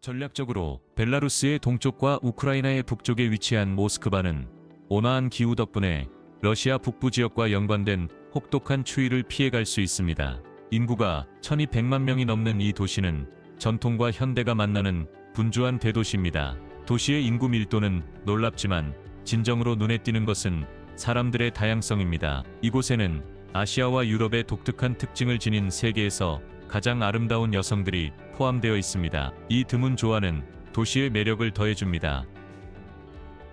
전략적으로 벨라루스의 동쪽과 우크라이나의 북쪽에 위치한 모스크바는 온화한 기후 덕분에 러시아 북부 지역과 연관된 혹독한 추위를 피해갈 수 있습니다. 인구가 1200만 명이 넘는 이 도시는 전통과 현대가 만나는 분주한 대도시입니다. 도시의 인구 밀도는 놀랍지만 진정으로 눈에 띄는 것은 사람들의 다양성입니다. 이곳에는 아시아와 유럽의 독특한 특징을 지닌 세계에서 가장 아름다운 여성들이 포함되어 있습니다. 이 드문 조화는 도시의 매력을 더해줍니다.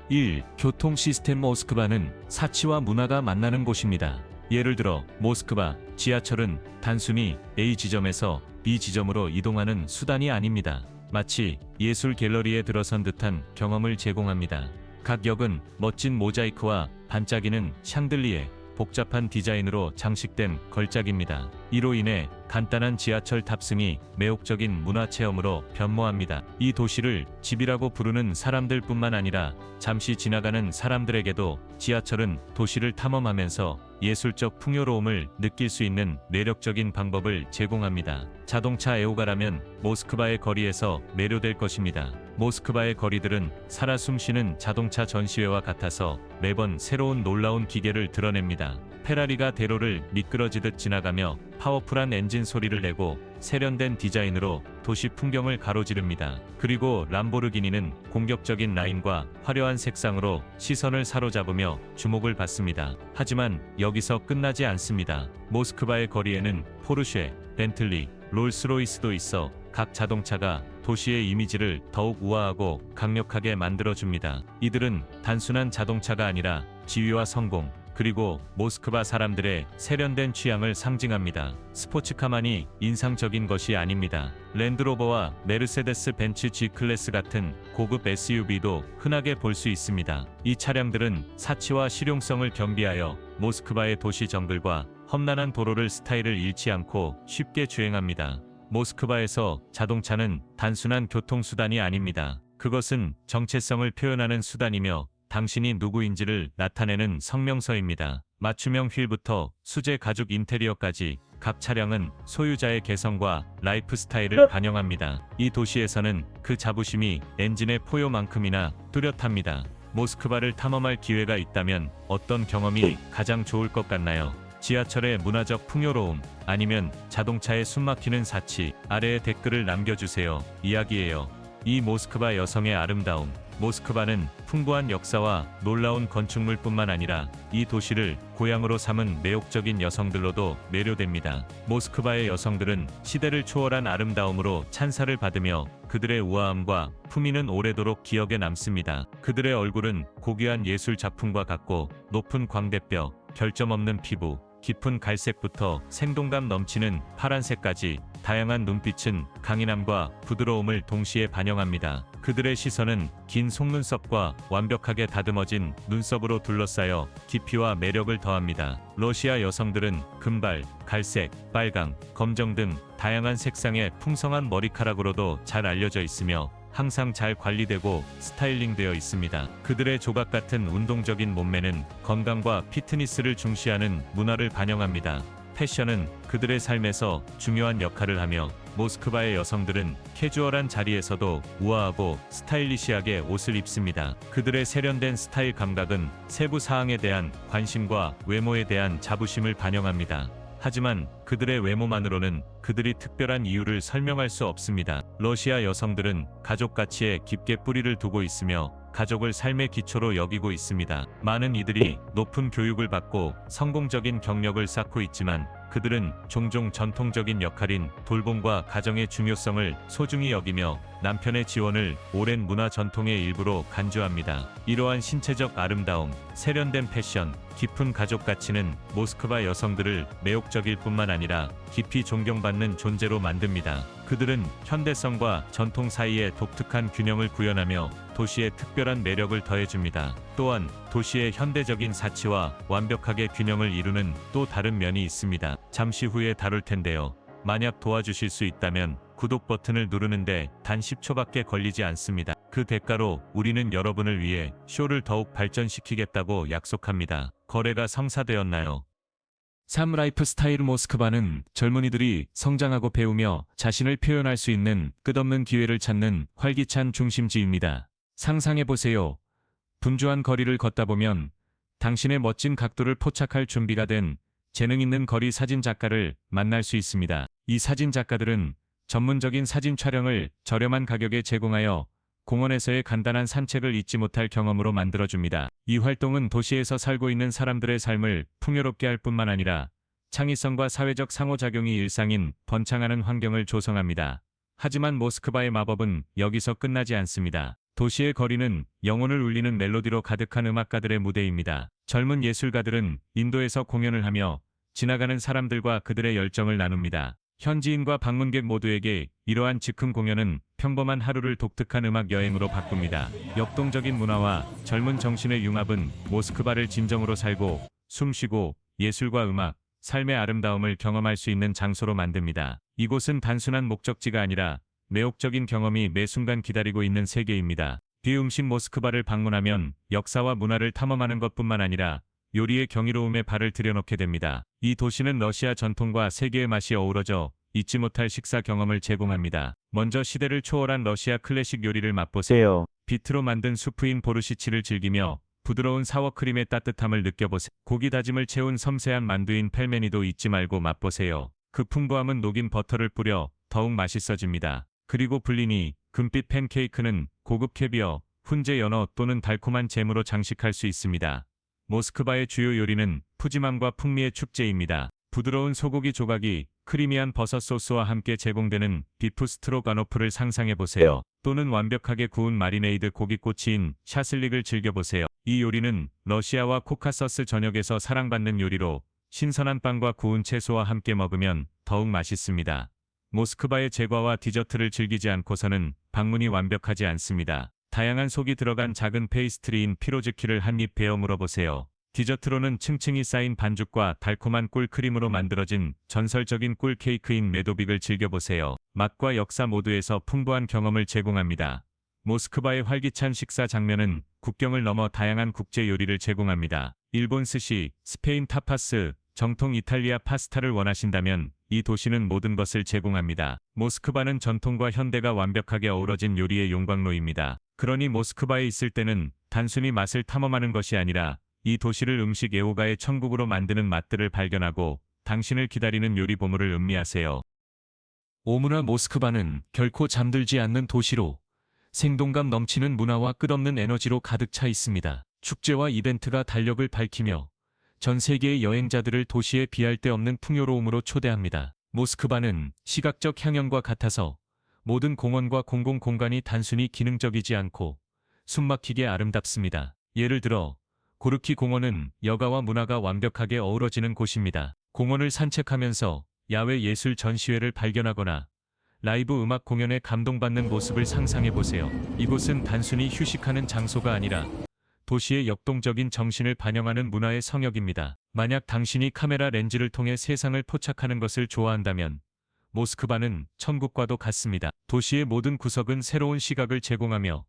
1. 교통 시스템 모스크바는 사치와 문화가 만나는 곳입니다. 예를 들어 모스크바 지하철은 단순히 A 지점에서 B 지점으로 이동하는 수단이 아닙니다. 마치 예술 갤러리에 들어선 듯한 경험을 제공합니다. 각 역은 멋진 모자이크와 반짝이는 샹들리에 복잡한 디자인으로 장식된 걸작입니다. 이로 인해 간단한 지하철 탑승이 매혹적인 문화 체험으로 변모합니다. 이 도시를 집이라고 부르는 사람들 뿐만 아니라 잠시 지나가는 사람들에게도 지하철은 도시를 탐험하면서 예술적 풍요로움을 느낄 수 있는 매력적인 방법을 제공합니다. 자동차 애호가라면 모스크바의 거리에서 매료될 것입니다. 모스크바의 거리들은 살아 숨쉬는 자동차 전시회와 같아서 매번 새로운 놀라운 기계를 드러냅니다. 페라리가 대로를 미끄러지듯 지나가며 파워풀한 엔진 소리를 내고 세련된 디자인으로 도시 풍경을 가로지릅니다. 그리고 람보르기니는 공격적인 라인과 화려한 색상으로 시선을 사로잡으며 주목을 받습니다. 하지만 여기서 끝나지 않습니다. 모스크바의 거리에는 포르쉐, 벤틀리, 롤스로이스도 있어 각 자동차가 도시의 이미지를 더욱 우아하고 강력하게 만들어줍니다. 이들은 단순한 자동차가 아니라 지위와 성공, 그리고 모스크바 사람들의 세련된 취향을 상징합니다. 스포츠카만이 인상적인 것이 아닙니다. 랜드로버와 메르세데스 벤츠 G클래스 같은 고급 SUV도 흔하게 볼 수 있습니다. 이 차량들은 사치와 실용성을 겸비하여 모스크바의 도시 정글과 험난한 도로를 스타일을 잃지 않고 쉽게 주행합니다. 모스크바에서 자동차는 단순한 교통수단이 아닙니다. 그것은 정체성을 표현하는 수단이며 당신이 누구인지를 나타내는 성명서입니다. 맞춤형 휠부터 수제 가죽 인테리어까지 각 차량은 소유자의 개성과 라이프 스타일을 반영합니다. 이 도시에서는 그 자부심이 엔진의 포효만큼이나 뚜렷합니다. 모스크바를 탐험할 기회가 있다면 어떤 경험이 가장 좋을 것 같나요? 지하철의 문화적 풍요로움 아니면 자동차의 숨막히는 사치 아래에 댓글을 남겨주세요. 이야기예요. 이 모스크바 여성의 아름다움. 모스크바는 풍부한 역사와 놀라운 건축물뿐만 아니라 이 도시를 고향으로 삼은 매혹적인 여성들로도 매료됩니다. 모스크바의 여성들은 시대를 초월한 아름다움으로 찬사를 받으며 그들의 우아함과 품위는 오래도록 기억에 남습니다. 그들의 얼굴은 고귀한 예술 작품과 같고 높은 광대뼈, 결점 없는 피부, 깊은 갈색부터 생동감 넘치는 파란색까지 다양한 눈빛은 강인함과 부드러움을 동시에 반영합니다. 그들의 시선은 긴 속눈썹과 완벽하게 다듬어진 눈썹으로 둘러싸여 깊이와 매력을 더합니다. 러시아 여성들은 금발, 갈색, 빨강, 검정 등 다양한 색상의 풍성한 머리카락으로도 잘 알려져 있으며 항상 잘 관리되고 스타일링되어 있습니다. 그들의 조각 같은 운동적인 몸매는 건강과 피트니스를 중시하는 문화를 반영합니다. 패션은 그들의 삶에서 중요한 역할을 하며 모스크바의 여성들은 캐주얼한 자리에서도 우아하고 스타일리시하게 옷을 입습니다. 그들의 세련된 스타일 감각은 세부 사항에 대한 관심과 외모에 대한 자부심을 반영합니다. 하지만 그들의 외모만으로는 그들이 특별한 이유를 설명할 수 없습니다. 러시아 여성들은 가족 가치에 깊게 뿌리를 두고 있으며 가족을 삶의 기초로 여기고 있습니다. 많은 이들이 높은 교육을 받고 성공적인 경력을 쌓고 있지만 그들은 종종 전통적인 역할인 돌봄과 가정의 중요성을 소중히 여기며 남편의 지원을 오랜 문화 전통의 일부로 간주합니다. 이러한 신체적 아름다움, 세련된 패션, 깊은 가족 가치는 모스크바 여성들을 매혹적일 뿐만 아니라 깊이 존경받는 존재로 만듭니다. 그들은 현대성과 전통 사이의 독특한 균형을 구현하며 도시의 특별한 매력을 더해줍니다. 또한 도시의 현대적인 사치와 완벽하게 균형을 이루는 또 다른 면이 있습니다. 잠시 후에 다룰 텐데요. 만약 도와주실 수 있다면 구독 버튼을 누르는데 단 10초밖에 걸리지 않습니다. 그 대가로 우리는 여러분을 위해 쇼를 더욱 발전시키겠다고 약속합니다. 거래가 성사되었나요? 3 라이프 스타일 모스크바는 젊은이들이 성장하고 배우며 자신을 표현할 수 있는 끝없는 기회를 찾는 활기찬 중심지입니다. 상상해보세요. 분주한 거리를 걷다 보면 당신의 멋진 각도를 포착할 준비가 된 재능 있는 거리 사진 작가를 만날 수 있습니다. 이 사진 작가들은 전문적인 사진 촬영을 저렴한 가격에 제공하여 공원에서의 간단한 산책을 잊지 못할 경험으로 만들어줍니다. 이 활동은 도시에서 살고 있는 사람들의 삶을 풍요롭게 할 뿐만 아니라 창의성과 사회적 상호작용이 일상인 번창하는 환경을 조성합니다. 하지만 모스크바의 마법은 여기서 끝나지 않습니다. 도시의 거리는 영혼을 울리는 멜로디로 가득한 음악가들의 무대입니다. 젊은 예술가들은 인도에서 공연을 하며 지나가는 사람들과 그들의 열정을 나눕니다. 현지인과 방문객 모두에게 이러한 즉흥 공연은 평범한 하루를 독특한 음악 여행으로 바꿉니다. 역동적인 문화와 젊은 정신의 융합은 모스크바를 진정으로 살고 숨쉬고 예술과 음악, 삶의 아름다움을 경험할 수 있는 장소로 만듭니다. 이곳은 단순한 목적지가 아니라 매혹적인 경험이 매 순간 기다리고 있는 세계입니다. 비음식 모스크바를 방문하면 역사와 문화를 탐험하는 것뿐만 아니라 요리의 경이로움에 발을 들여놓게 됩니다. 이 도시는 러시아 전통과 세계의 맛이 어우러져 잊지 못할 식사 경험을 제공합니다. 먼저 시대를 초월한 러시아 클래식 요리를 맛보세요. 비트로 만든 수프인 보르시치를 즐기며 부드러운 사워크림의 따뜻함을 느껴보세요. 고기 다짐을 채운 섬세한 만두인 펠메니도 잊지 말고 맛보세요. 그 풍부함은 녹인 버터를 뿌려 더욱 맛있어집니다. 그리고 블리니, 금빛 팬케이크는 고급 캐비어, 훈제 연어 또는 달콤한 잼으로 장식할 수 있습니다. 모스크바의 주요 요리는 푸짐함과 풍미의 축제입니다. 부드러운 소고기 조각이 크리미한 버섯 소스와 함께 제공되는 비프 스트로가노프를 상상해보세요. 또는 완벽하게 구운 마리네이드 고기꼬치인 샤슬릭을 즐겨보세요. 이 요리는 러시아와 코카서스 전역에서 사랑받는 요리로 신선한 빵과 구운 채소와 함께 먹으면 더욱 맛있습니다. 모스크바의 제과와 디저트를 즐기지 않고서는 방문이 완벽하지 않습니다. 다양한 속이 들어간 작은 페이스트리인 피로즈키를 한 입 베어 물어보세요. 디저트로는 층층이 쌓인 반죽과 달콤한 꿀 크림으로 만들어진 전설적인 꿀 케이크인 메도빅을 즐겨보세요. 맛과 역사 모두에서 풍부한 경험을 제공합니다. 모스크바의 활기찬 식사 장면은 국경을 넘어 다양한 국제 요리를 제공합니다. 일본 스시, 스페인 타파스, 정통 이탈리아 파스타를 원하신다면 이 도시는 모든 것을 제공합니다. 모스크바는 전통과 현대가 완벽하게 어우러진 요리의 용광로입니다. 그러니 모스크바에 있을 때는 단순히 맛을 탐험하는 것이 아니라 이 도시를 음식 애호가의 천국으로 만드는 맛들을 발견하고 당신을 기다리는 요리 보물을 음미하세요. 오므라 모스크바는 결코 잠들지 않는 도시로 생동감 넘치는 문화와 끝없는 에너지로 가득 차 있습니다. 축제와 이벤트가 달력을 밝히며 전 세계의 여행자들을 도시에 비할 데 없는 풍요로움으로 초대합니다. 모스크바는 시각적 향연과 같아서 모든 공원과 공공공간이 단순히 기능적이지 않고 숨막히게 아름답습니다. 예를 들어 고르키 공원은 여가와 문화가 완벽하게 어우러지는 곳입니다. 공원을 산책하면서 야외 예술 전시회를 발견하거나 라이브 음악 공연에 감동받는 모습을 상상해 보세요. 이곳은 단순히 휴식하는 장소가 아니라 도시의 역동적인 정신을 반영하는 문화의 성역입니다. 만약 당신이 카메라 렌즈를 통해 세상을 포착하는 것을 좋아한다면 모스크바는 천국과도 같습니다. 도시의 모든 구석은 새로운 시각을 제공하며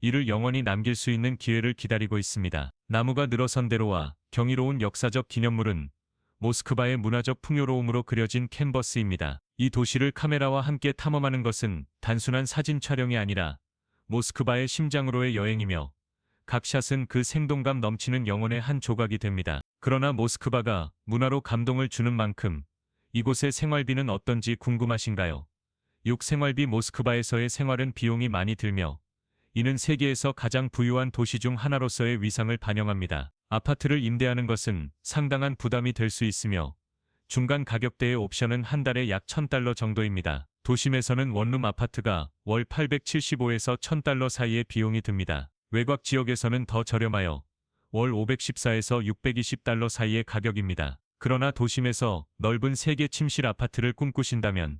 이를 영원히 남길 수 있는 기회를 기다리고 있습니다. 나무가 늘어선 대로와 경이로운 역사적 기념물은 모스크바의 문화적 풍요로움으로 그려진 캔버스입니다. 이 도시를 카메라와 함께 탐험하는 것은 단순한 사진 촬영이 아니라 모스크바의 심장으로의 여행이며 각 샷은 그 생동감 넘치는 영혼의 한 조각이 됩니다. 그러나 모스크바가 문화로 감동을 주는 만큼 이곳의 생활비는 어떤지 궁금하신가요? 6. 생활비 모스크바에서의 생활은 비용이 많이 들며 이는 세계에서 가장 부유한 도시 중 하나로서의 위상을 반영합니다. 아파트를 임대하는 것은 상당한 부담이 될 수 있으며 중간 가격대의 옵션은 한 달에 약 1000달러 정도입니다. 도심에서는 원룸 아파트가 월 875에서 1000달러 사이의 비용이 듭니다. 외곽 지역에서는 더 저렴하여 월 514에서 620달러 사이의 가격입니다. 그러나 도심에서 넓은 세계 침실 아파트를 꿈꾸신다면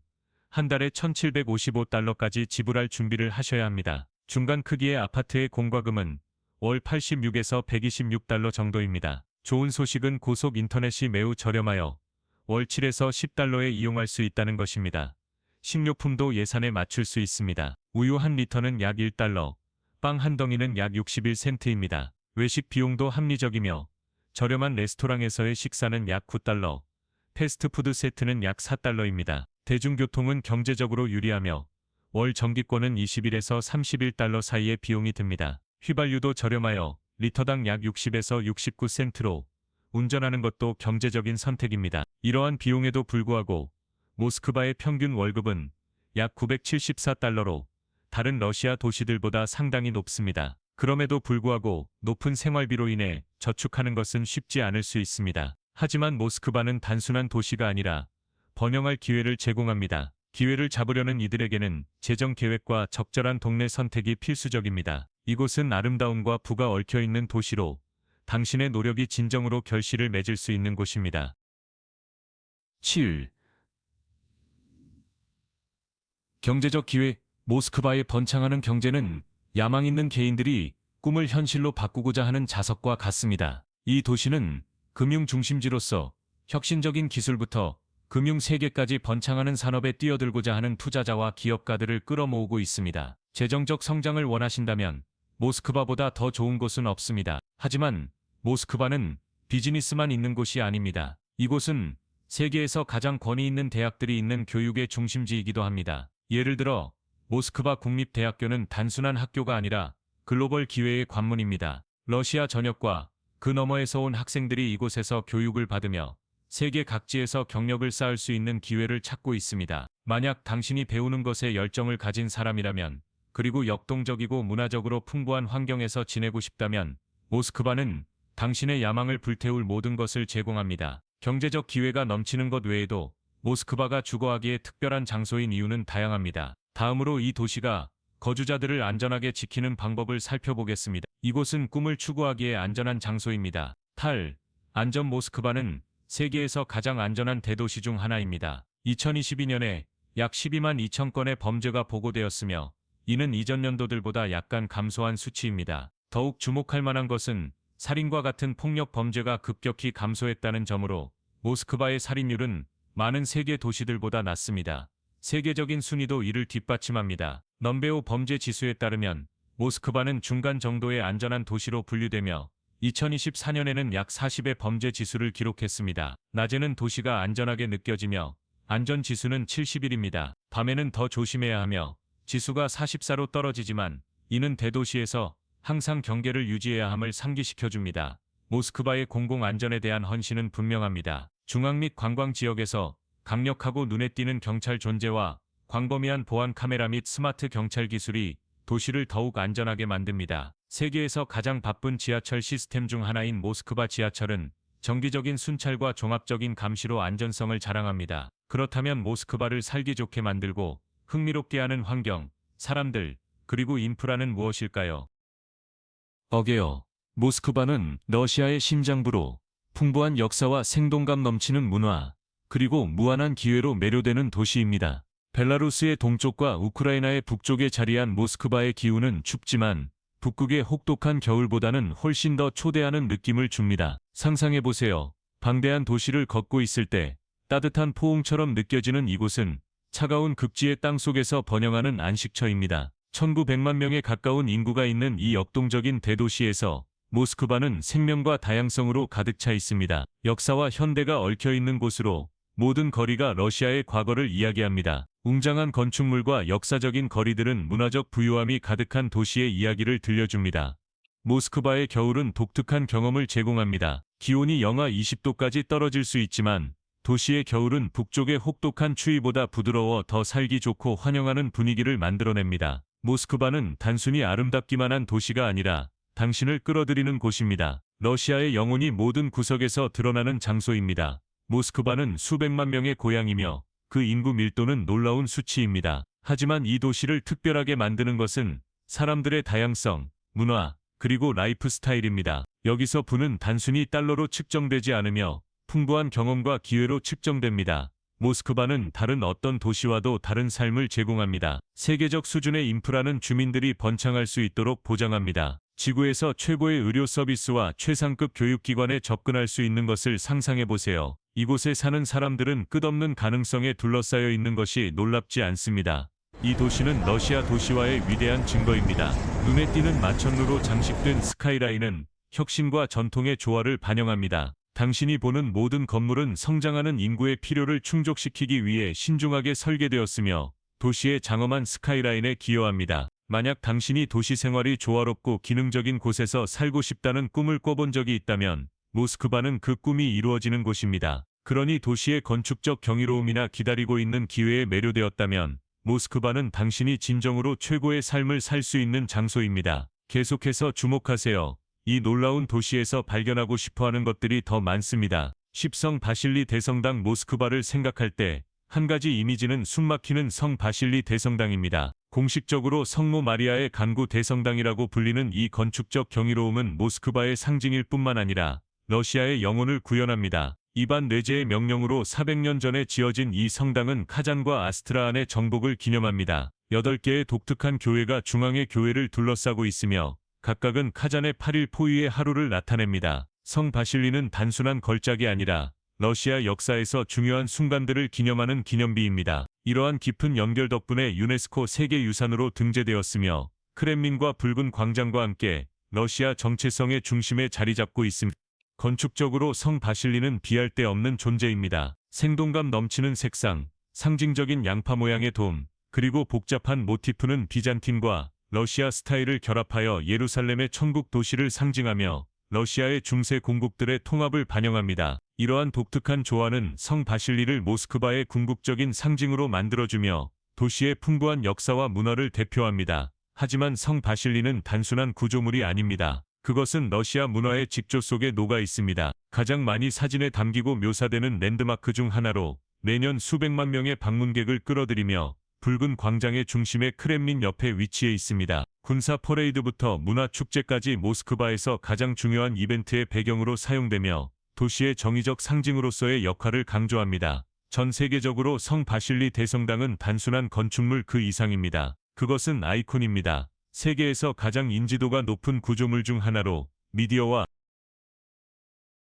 한 달에 1755달러까지 지불할 준비를 하셔야 합니다. 중간 크기의 아파트의 공과금은 월 86에서 126달러 정도입니다. 좋은 소식은 고속 인터넷이 매우 저렴하여 월 7에서 10달러에 이용할 수 있다는 것입니다. 식료품도 예산에 맞출 수 있습니다. 우유 한 리터는 약 1달러, 빵 한 덩이는 약 61센트입니다. 외식 비용도 합리적이며 저렴한 레스토랑에서의 식사는 약 9달러, 패스트푸드 세트는 약 4달러입니다. 대중교통은 경제적으로 유리하며 월 정기권은 21에서 31달러 사이의 비용이 듭니다. 휘발유도 저렴하여 리터당 약 60에서 69센트로 운전하는 것도 경제적인 선택입니다. 이러한 비용에도 불구하고 모스크바의 평균 월급은 약 974달러로 다른 러시아 도시들보다 상당히 높습니다. 그럼에도 불구하고 높은 생활비로 인해 저축하는 것은 쉽지 않을 수 있습니다. 하지만 모스크바는 단순한 도시가 아니라 번영할 기회를 제공합니다. 기회를 잡으려는 이들에게는 재정 계획과 적절한 동네 선택이 필수적입니다. 이곳은 아름다움과 부가 얽혀 있는 도시로 당신의 노력이 진정으로 결실을 맺을 수 있는 곳입니다. 7. 경제적 기회 모스크바에 번창하는 경제는 야망 있는 개인들이 꿈을 현실로 바꾸고자 하는 자석과 같습니다. 이 도시는 금융 중심지로서 혁신적인 기술부터 금융 세계까지 번창하는 산업에 뛰어들고자 하는 투자자와 기업가들을 끌어모으고 있습니다. 재정적 성장을 원하신다면 모스크바보다 더 좋은 곳은 없습니다. 하지만 모스크바는 비즈니스만 있는 곳이 아닙니다. 이곳은 세계에서 가장 권위 있는 대학들이 있는 교육의 중심지이기도 합니다. 예를 들어 모스크바 국립대학교는 단순한 학교가 아니라 글로벌 기회의 관문입니다. 러시아 전역과 그 너머에서 온 학생들이 이곳에서 교육을 받으며 세계 각지에서 경력을 쌓을 수 있는 기회를 찾고 있습니다. 만약 당신이 배우는 것에 열정을 가진 사람이라면 그리고 역동적이고 문화적으로 풍부한 환경에서 지내고 싶다면 모스크바는 당신의 야망을 불태울 모든 것을 제공합니다. 경제적 기회가 넘치는 것 외에도 모스크바가 주거하기에 특별한 장소인 이유는 다양합니다. 다음으로 이 도시가 거주자들을 안전하게 지키는 방법을 살펴보겠습니다. 이곳은 꿈을 추구하기에 안전한 장소입니다. 탈, 안전 모스크바는 세계에서 가장 안전한 대도시 중 하나입니다. 2022년에 약 12만 2천 건의 범죄가 보고되었으며 이는 이전 연도들보다 약간 감소한 수치입니다. 더욱 주목할 만한 것은 살인과 같은 폭력 범죄가 급격히 감소했다는 점으로 모스크바의 살인율은 많은 세계 도시들보다 낮습니다. 세계적인 순위도 이를 뒷받침합니다. 넘베오 범죄 지수에 따르면 모스크바는 중간 정도의 안전한 도시로 분류되며 2024년에는 약 40의 범죄 지수를 기록했습니다. 낮에는 도시가 안전하게 느껴지며 안전 지수는 71입니다. 밤에는 더 조심해야 하며 지수가 44로 떨어지지만 이는 대도시에서 항상 경계를 유지해야 함을 상기시켜줍니다. 모스크바의 공공 안전에 대한 헌신은 분명합니다. 중앙 및 관광 지역에서 강력하고 눈에 띄는 경찰 존재와 광범위한 보안 카메라 및 스마트 경찰 기술이 도시를 더욱 안전하게 만듭니다. 세계에서 가장 바쁜 지하철 시스템 중 하나인 모스크바 지하철은 정기적인 순찰과 종합적인 감시로 안전성을 자랑합니다. 그렇다면 모스크바를 살기 좋게 만들고 흥미롭게 하는 환경, 사람들, 그리고 인프라는 무엇일까요? 어게요. 모스크바는 러시아의 심장부로 풍부한 역사와 생동감 넘치는 문화, 그리고 무한한 기회로 매료되는 도시입니다. 벨라루스의 동쪽과 우크라이나의 북쪽에 자리한 모스크바의 기후는 춥지만 북극의 혹독한 겨울보다는 훨씬 더 초대하는 느낌을 줍니다. 상상해보세요. 방대한 도시를 걷고 있을 때 따뜻한 포옹처럼 느껴지는 이곳은 차가운 극지의 땅 속에서 번영하는 안식처입니다. 1900만 명에 가까운 인구가 있는 이 역동적인 대도시에서 모스크바는 생명과 다양성으로 가득 차 있습니다. 역사와 현대가 얽혀 있는 곳으로 모든 거리가 러시아의 과거를 이야기합니다. 웅장한 건축물과 역사적인 거리들은 문화적 부유함이 가득한 도시의 이야기를 들려줍니다. 모스크바의 겨울은 독특한 경험을 제공합니다. 기온이 영하 20도까지 떨어질 수 있지만 도시의 겨울은 북쪽의 혹독한 추위보다 부드러워 더 살기 좋고 환영하는 분위기를 만들어냅니다. 모스크바는 단순히 아름답기만 한 도시가 아니라 당신을 끌어들이는 곳입니다. 러시아의 영혼이 모든 구석에서 드러나는 장소입니다. 모스크바는 수백만 명의 고향이며 그 인구 밀도는 놀라운 수치입니다. 하지만 이 도시를 특별하게 만드는 것은 사람들의 다양성, 문화, 그리고 라이프 스타일입니다. 여기서 부는 단순히 달러로 측정되지 않으며 풍부한 경험과 기회로 측정됩니다. 모스크바는 다른 어떤 도시와도 다른 삶을 제공합니다. 세계적 수준의 인프라는 주민들이 번창할 수 있도록 보장합니다. 지구에서 최고의 의료 서비스와 최상급 교육기관에 접근할 수 있는 것을 상상해 보세요. 이곳에 사는 사람들은 끝없는 가능성에 둘러싸여 있는 것이 놀랍지 않습니다. 이 도시는 러시아 도시화의 위대한 증거입니다. 눈에 띄는 마천루로 장식된 스카이라인은 혁신과 전통의 조화를 반영합니다. 당신이 보는 모든 건물은 성장하는 인구의 필요를 충족시키기 위해 신중하게 설계되었으며 도시의 장엄한 스카이라인에 기여합니다. 만약 당신이 도시 생활이 조화롭고 기능적인 곳에서 살고 싶다는 꿈을 꿔본 적이 있다면 모스크바는 그 꿈이 이루어지는 곳입니다. 그러니 도시의 건축적 경이로움이나 기다리고 있는 기회에 매료되었다면 모스크바는 당신이 진정으로 최고의 삶을 살 수 있는 장소입니다. 계속해서 주목하세요. 이 놀라운 도시에서 발견하고 싶어 하는 것들이 더 많습니다. 십성 바실리 대성당 모스크바를 생각할 때 한 가지 이미지는 숨막히는 성 바실리 대성당입니다. 공식적으로 성모 마리아의 간구 대성당이라고 불리는 이 건축적 경이로움은 모스크바의 상징일 뿐만 아니라 러시아의 영혼을 구현합니다. 이반 뇌제의 명령으로 400년 전에 지어진 이 성당은 카잔과 아스트라한의 정복을 기념합니다. 8개의 독특한 교회가 중앙의 교회를 둘러싸고 있으며 각각은 카잔의 8일 포위의 하루를 나타냅니다. 성 바실리는 단순한 걸작이 아니라 러시아 역사에서 중요한 순간들을 기념하는 기념비입니다. 이러한 깊은 연결 덕분에 유네스코 세계유산으로 등재되었으며 크렘린과 붉은 광장과 함께 러시아 정체성의 중심에 자리 잡고 있습니다. 건축적으로 성 바실리는 비할 데 없는 존재입니다. 생동감 넘치는 색상, 상징적인 양파 모양의 돔, 그리고 복잡한 모티프는 비잔틴과 러시아 스타일을 결합하여 예루살렘의 천국 도시를 상징하며 러시아의 중세 공국들의 통합을 반영합니다. 이러한 독특한 조화는 성 바실리를 모스크바의 궁극적인 상징으로 만들어주며 도시의 풍부한 역사와 문화를 대표합니다. 하지만 성 바실리는 단순한 구조물이 아닙니다. 그것은 러시아 문화의 직조 속에 녹아 있습니다. 가장 많이 사진에 담기고 묘사되는 랜드마크 중 하나로 매년 수백만 명의 방문객을 끌어들이며 붉은 광장의 중심에 크렘린 옆에 위치해 있습니다. 군사 퍼레이드부터 문화 축제까지 모스크바에서 가장 중요한 이벤트의 배경으로 사용되며 도시의 정의적 상징으로서의 역할을 강조합니다. 전 세계적으로 성 바실리 대성당은 단순한 건축물 그 이상입니다. 그것은 아이콘입니다. 세계에서 가장 인지도가 높은 구조물 중 하나로 미디어와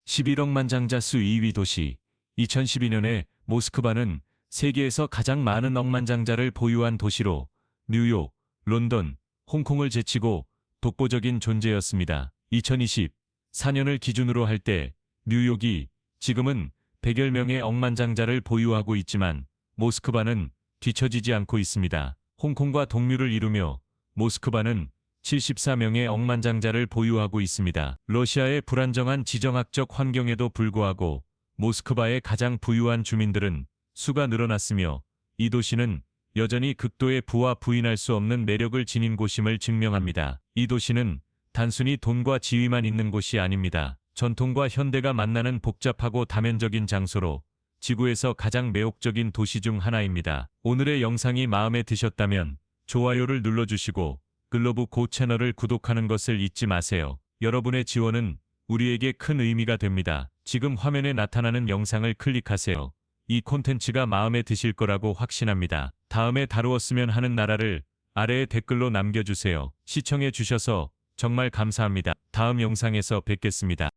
11억만 장자 수 2위 도시 2012년에 모스크바는 세계에서 가장 많은 억만장자를 보유한 도시로 뉴욕, 론던, 홍콩을 제치고 독보적인 존재였습니다. 2024년을 기준으로 할 때 뉴욕이 지금은 100여 명의 억만장자를 보유하고 있지만 모스크바는 뒤처지지 않고 있습니다. 홍콩과 동류를 이루며 모스크바는 74명의 억만장자를 보유하고 있습니다. 러시아의 불안정한 지정학적 환경에도 불구하고 모스크바의 가장 부유한 주민들은 수가 늘어났으며 이 도시는 여전히 극도의 부와 부인할 수 없는 매력을 지닌 곳임을 증명합니다. 이 도시는 단순히 돈과 지위만 있는 곳이 아닙니다. 전통과 현대가 만나는 복잡하고 다면적인 장소로 지구에서 가장 매혹적인 도시 중 하나입니다. 오늘의 영상이 마음에 드셨다면 좋아요를 눌러주시고 글로브 고 채널을 구독하는 것을 잊지 마세요. 여러분의 지원은 우리에게 큰 의미가 됩니다. 지금 화면에 나타나는 영상을 클릭하세요. 이 콘텐츠가 마음에 드실 거라고 확신합니다. 다음에 다루었으면 하는 나라를 아래에 댓글로 남겨주세요. 시청해 주셔서 정말 감사합니다. 다음 영상에서 뵙겠습니다.